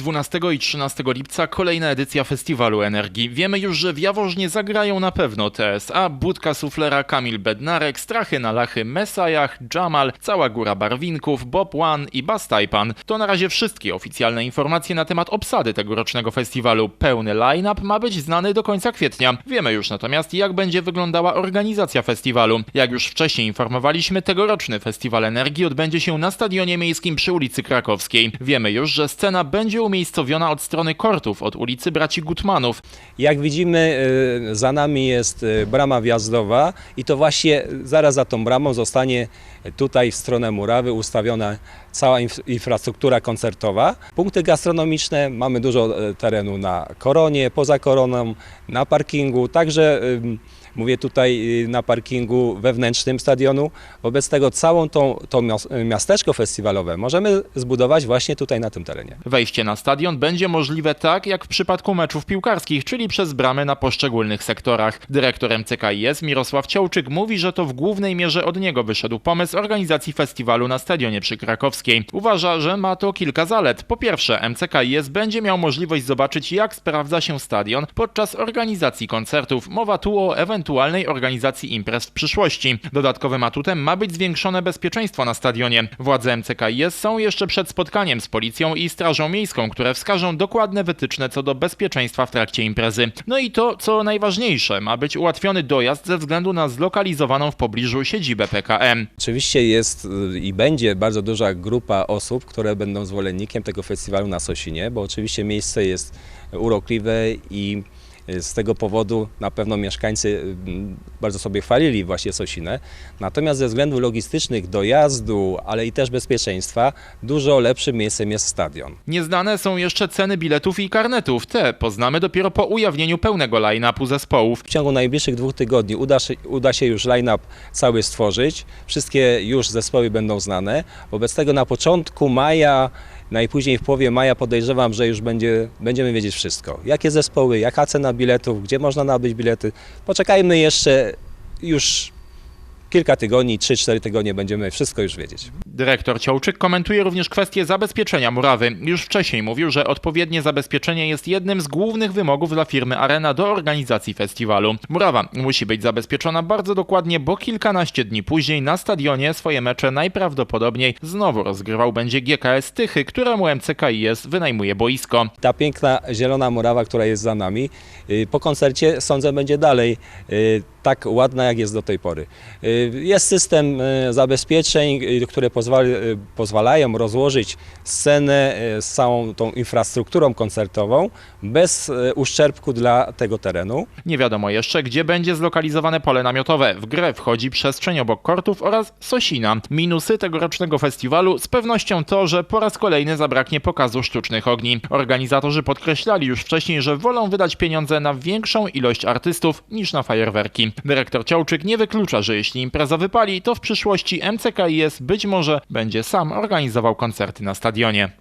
12 i 13 lipca kolejna edycja Festiwalu Energii. Wiemy już, że w Jaworznie zagrają na pewno TSA, Budka Suflera, Kamil Bednarek, Strachy na Lachy, Mesajach, Jamal, Cała Góra Barwinków, Bob One i Bas Tajpan. To na razie wszystkie oficjalne informacje na temat obsady tegorocznego festiwalu. Pełny line-up ma być znany do końca kwietnia. Wiemy już natomiast, jak będzie wyglądała organizacja festiwalu. Jak już wcześniej informowaliśmy, tegoroczny Festiwal Energii odbędzie się na Stadionie Miejskim przy ulicy Krakowskiej. Wiemy już, że scena będzie umiejscowiona od strony kortów, od ulicy Braci Gutmanów. Jak widzimy, y, za nami jest y, brama wjazdowa i to właśnie zaraz za tą bramą zostanie tutaj w stronę murawy ustawiona cała inf- infrastruktura koncertowa. Punkty gastronomiczne, mamy dużo y, terenu na koronie, poza koroną, na parkingu, także mówię tutaj y, na parkingu wewnętrznym stadionu. Wobec tego całą tą, to mias- miasteczko festiwalowe możemy zbudować właśnie tutaj na tym terenie. Wejście na stadion będzie możliwe tak, jak w przypadku meczów piłkarskich, czyli przez bramy na poszczególnych sektorach. Dyrektor MCKiS Mirosław Ciołczyk mówi, że to w głównej mierze od niego wyszedł pomysł organizacji festiwalu na stadionie przy Krakowskiej. Uważa, że ma to kilka zalet. Po pierwsze, MCKiS będzie miał możliwość zobaczyć, jak sprawdza się stadion podczas organizacji koncertów. Mowa tu o ewentualnej organizacji imprez w przyszłości. Dodatkowym atutem ma być zwiększone bezpieczeństwo na stadionie. Władze MCKiS są jeszcze przed spotkaniem z policją i strażą miejską, które wskażą dokładne wytyczne co do bezpieczeństwa w trakcie imprezy. No i to, co najważniejsze, ma być ułatwiony dojazd ze względu na zlokalizowaną w pobliżu siedzibę PKM. Oczywiście jest y, i będzie bardzo duża grupa osób, które będą zwolennikiem tego festiwalu na Sosinie, bo oczywiście miejsce jest urokliwe i z tego powodu na pewno mieszkańcy y, bardzo sobie chwalili właśnie Sosinę. Natomiast ze względów logistycznych, dojazdu, ale i też bezpieczeństwa, dużo lepszym miejscem jest stadion. Nieznane są jeszcze ceny biletów i karnetów. Te poznamy dopiero po ujawnieniu pełnego line-upu zespołów. W ciągu najbliższych dwóch tygodni uda się, uda się już line-up cały stworzyć. Wszystkie już zespoły będą znane. Wobec tego na początku maja, najpóźniej w połowie maja podejrzewam, że już będzie, będziemy wiedzieć wszystko. Jakie zespoły, jaka cena biletów, gdzie można nabyć bilety. Poczekajmy jeszcze już kilka tygodni, 3-4 tygodnie będziemy wszystko już wiedzieć. Dyrektor Ciołczyk komentuje również kwestię zabezpieczenia murawy. Już wcześniej mówił, że odpowiednie zabezpieczenie jest jednym z głównych wymogów dla firmy Arena do organizacji festiwalu. Murawa musi być zabezpieczona bardzo dokładnie, bo kilkanaście dni później na stadionie swoje mecze najprawdopodobniej znowu rozgrywał będzie GKS Tychy, któremu MCKiS wynajmuje boisko. Ta piękna zielona murawa, która jest za nami, y, po koncercie sądzę będzie dalej y, tak ładna, jak jest do tej pory. Y, Jest system zabezpieczeń, które pozwala, y, pozwalają rozłożyć scenę y, z całą tą infrastrukturą koncertową bez y, uszczerbku dla tego terenu. Nie wiadomo jeszcze, gdzie będzie zlokalizowane pole namiotowe. W grę wchodzi przestrzeń obok kortów oraz Sosina. Minusy tegorocznego festiwalu z pewnością to, że po raz kolejny zabraknie pokazu sztucznych ogni. Organizatorzy podkreślali już wcześniej, że wolą wydać pieniądze na większą ilość artystów niż na fajerwerki. Dyrektor Ciołczyk nie wyklucza, że jeśli impreza wypali, to w przyszłości MCKiS być może będzie sam organizował koncerty na stadionie.